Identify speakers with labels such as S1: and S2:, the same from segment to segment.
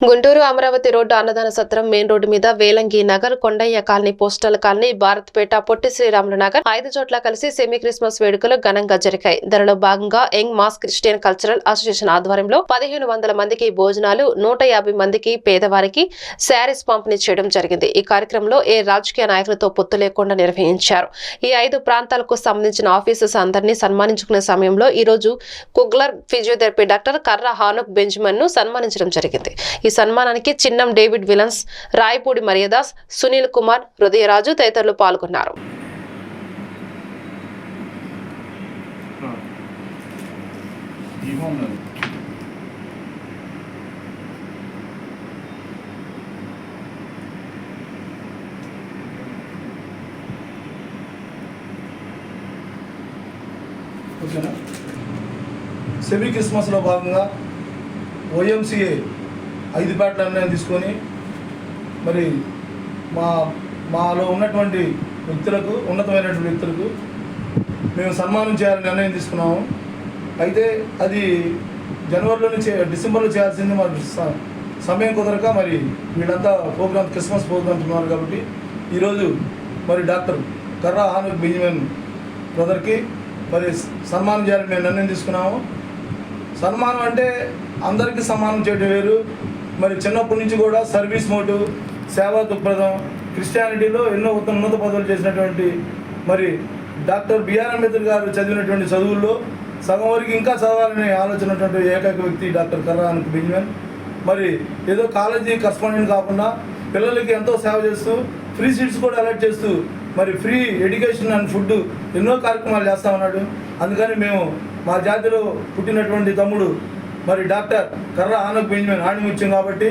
S1: Guntur Amaravati road అన్నదాన సత్రం main road మీద Velangi Nagar Kondaiah colony postal colony Bharatpeta Potti Sriramulu Nagar ఐదు చోట్ల కలిసి సెమీ క్రిస్మస్ వేడుకలు ఘనంగా జరిగాయి. దానిలో భాగంగా young men's Christian cultural association ఆధ్వర్యంలో పదిహేను వందల మందికి భోజనాలు నూట యాభై మందికి పేదవారికి శారీస్ పంపిణీ చేయడం జరిగింది. ఈ కార్యక్రమంలో ఏ రాజకీయ నాయకులతో పొత్తు లేకుండా నిర్వహించారు. ఈ ఐదు ప్రాంతాలకు సంబంధించిన ఆఫీసర్స్ అందరినీ సన్మానించుకునే సమయంలో ఈ రోజు కుగ్లర్ ఫిజియోథెరపీ డాక్టర్ కర్ర హానుక్ బెంజ్మన్ను సన్మానించడం జరిగింది. ఈ సన్మానానికి చిన్నం డేవిడ్ విలన్స్ రాయపూడి మరియదాస్ సునీల్ కుమార్ హృదయరాజు తదితరులు పాల్గొన్నారు.
S2: సెమీ క్రిస్మస్లో భాగంగా ఓఎంసీఏ ఐదు పేటల నిర్ణయం తీసుకొని మరి మా మాలో ఉన్నటువంటి వ్యక్తులకు ఉన్నతమైనటువంటి వ్యక్తులకు మేము సన్మానం చేయాలని నిర్ణయం తీసుకున్నాము. అయితే అది జనవరిలోనే చే డిసెంబర్లో చేయాల్సింది మరి స- సమయం కుదరక మరి వీళ్ళంతా ప్రోగ్రామ్ క్రిస్మస్ ప్రోగ్రామ్స్ ఉన్నారు కాబట్టి ఈరోజు మరి డాక్టర్ కర్రా హానుక్ బెంజమిన్ బ్రదర్కి మరి సన్మానం చేయాలని మేము నిర్ణయం తీసుకున్నాము. సన్మానం అంటే అందరికీ సన్మానం చేయడం వేరు మరి చిన్నప్పటి నుంచి కూడా సర్వీస్ మోటు సేవా దృక్పథం క్రిస్టియానిటీలో ఎన్నో ఉన్నత ఉన్నత పదవులు చేసినటువంటి మరి డాక్టర్ బిఆర్ అంబేద్కర్ గారు చదివినటువంటి చదువుల్లో సగం వరకు ఇంకా చదవాలనే ఆలోచన ఏకైక వ్యక్తి డాక్టర్ కర్రాన్ బెంజమిన్. మరి ఏదో కాలేజీ కరస్పాండెంట్ కాకుండా పిల్లలకి ఎంతో సేవ చేస్తూ ఫ్రీ సీట్స్ కూడా అలర్ట్ చేస్తూ మరి ఫ్రీ ఎడ్యుకేషన్ అండ్ ఫుడ్ ఎన్నో కార్యక్రమాలు చేస్తా ఉన్నాడు. అందుకని మేము మా జాతిలో పుట్టినటువంటి తమ్ముడు మరి డాక్టర్ కర్ర ఆనక్ బెంజమిన్ ఆణిముత్యం కాబట్టి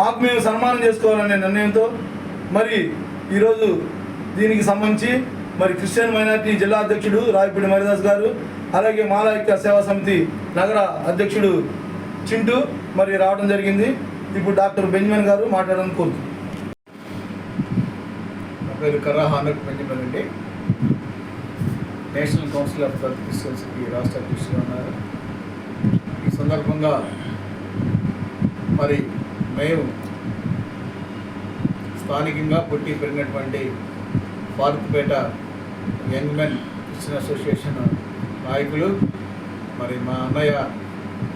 S2: మాకు మేము సన్మానం చేసుకోవాలనే నిర్ణయంతో మరి ఈరోజు దీనికి సంబంధించి మరి క్రిస్టియన్ మైనార్టీ జిల్లా అధ్యక్షుడు రాయపూడి మరిదాస్ గారు అలాగే మాలైక్య సేవా సమితి నగర అధ్యక్షుడు చింటూ మరి రావడం జరిగింది. ఇప్పుడు డాక్టర్ బెంజమిన్ గారు మాట్లాడాలని కోరుతున్నాను
S3: నా పేరు కర్రా హానక్ బెంజమిన్ అండి. నేషనల్ కౌన్సిల్ ఆఫ్ క్రిస్టియన్స్కి రాష్ట్ర అధ్యక్షులు ఉన్నారు. సందర్భంగా మరి మేము స్థానికంగా పుట్టి పెరిగినటువంటి Bharatpeta young men Christian association నాయకులు మరి మా అన్నయ్య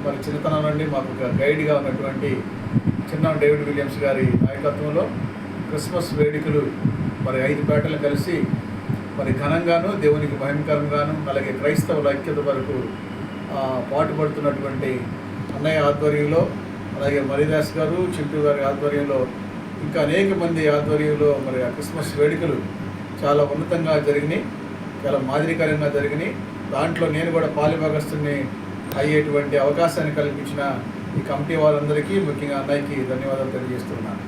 S3: మరి చిన్నతనం నుండి మాకు ఒక గైడ్గా ఉన్నటువంటి చిన్న డేవిడ్ విలియమ్స్ గారి నాయకత్వంలో క్రిస్మస్ వేడుకలు మరి ఐదు పేటలు కలిసి మరి ఘనంగాను దేవునికి భయంకరంగాను అలాగే క్రైస్తవుల ఐక్యత వరకు పాటుపడుతున్నటువంటి అన్నయ్య ఆధ్వర్యంలో అలాగే మరిదాస్ గారు చింటూ గారి ఆధ్వర్యంలో ఇంకా అనేక మంది ఆధ్వర్యంలో మరి ఆ క్రిస్మస్ వేడుకలు చాలా ఉన్నతంగా జరిగినాయి చాలా మాదిరికరంగా జరిగినాయి. దాంట్లో నేను కూడా పాలిభాగస్తుని అయ్యేటువంటి అవకాశాన్ని కల్పించిన ఈ కమిటీ వాళ్ళందరికీ ముఖ్యంగా అన్నయ్యకి ధన్యవాదాలు తెలియజేస్తున్నాను.